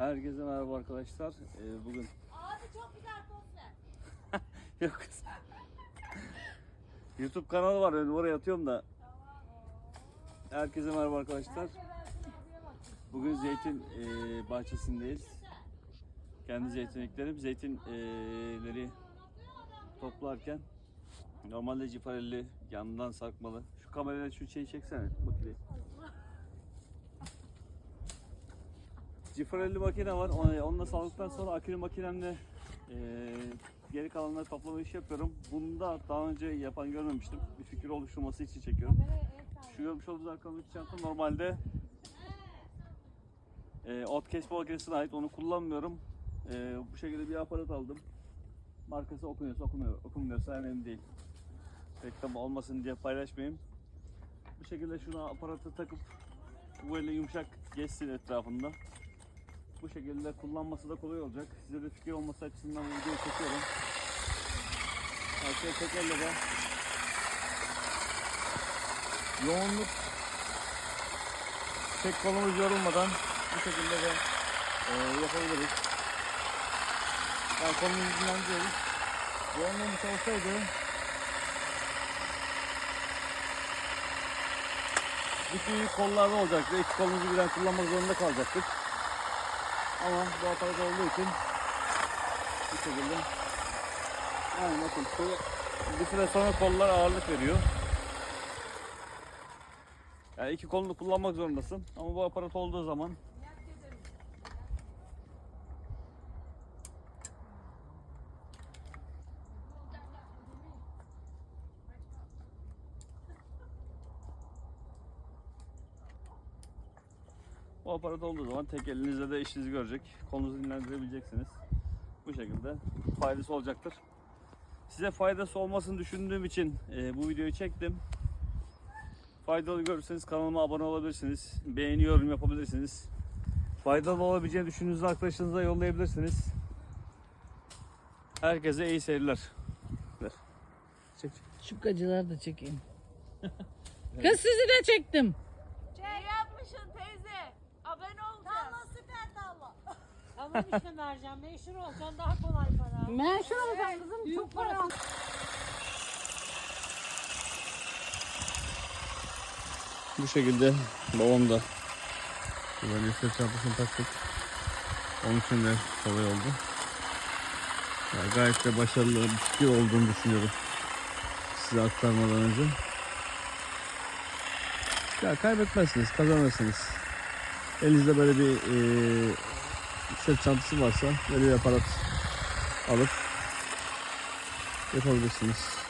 Herkese merhaba arkadaşlar. Ee, bugün Abi çok güzel poz ver. yok kız. YouTube kanalı var benim oraya atıyorum da. Herkese merhaba arkadaşlar. Bugün zeytin e, bahçesindeyiz. Kendi zeytinliklerim zeytinleri toplarken normalde ciparelli yandan sarkmalı. Şu kamerayla şu şeyi çeksene makineyi. Cifarelli makine var. Onu- saldıktan sonra akülü makinemle e, geri kalanları toplama işi yapıyorum. Bunu da daha önce yapan görmemiştim. Bir fikir oluşturması için çekiyorum. Şu görmüş olduğunuz arkamdaki çanta normalde e, ot kesme makinesine ait. Onu kullanmıyorum. E, bu şekilde bir aparat aldım. Markası okunuyorsa okumuyor, okunmuyorsa önemli değil. Reklam olmasın diye paylaşmayayım. Bu şekilde şuna aparatı takıp böyle yumuşak geçsin etrafında. Bu şekilde kullanması da kolay olacak. Size de fikir olması açısından bu videoyu çekiyorum. Arkaya tekerle de yoğunluk tek kolumuz yorulmadan bu şekilde de e, yapabiliriz. Yani kolumuzu dinlendiriyoruz. Yoğunluğumuz olsaydı bütün kollarda olacaktı. İki kolumuzu birden kullanmak zorunda kalacaktık. Ama bu aparat olduğu için bu şekilde yani bakın şu bir süre sonra kollar ağırlık veriyor. Yani iki kolunu kullanmak zorundasın ama bu aparat olduğu zaman Bu aparat olduğu zaman tek elinizle de işinizi görecek. Kolunuzu dinlendirebileceksiniz. Bu şekilde faydası olacaktır. Size faydası olmasını düşündüğüm için e, bu videoyu çektim. Faydalı görürseniz kanalıma abone olabilirsiniz. Beğeni yorum yapabilirsiniz. Faydalı olabileceğini düşündüğünüz arkadaşlarınıza yollayabilirsiniz. Herkese iyi seyirler. Çek. Şu gacıları da çekeyim. Kız sizi de çektim. Ama işte Mercan meşhur olacaksın daha kolay para. Meşhur olacaksın kızım çok para. Bu şekilde babam da böyle sırt çantasını taktık. Onun için de kolay oldu. Ya gayet de başarılı bir fikir olduğunu düşünüyorum. Size aktarmadan önce. Ya kaybetmezsiniz, kazanırsınız. Elinizde böyle bir e, sırt çantası varsa böyle bir aparat alıp yapabilirsiniz.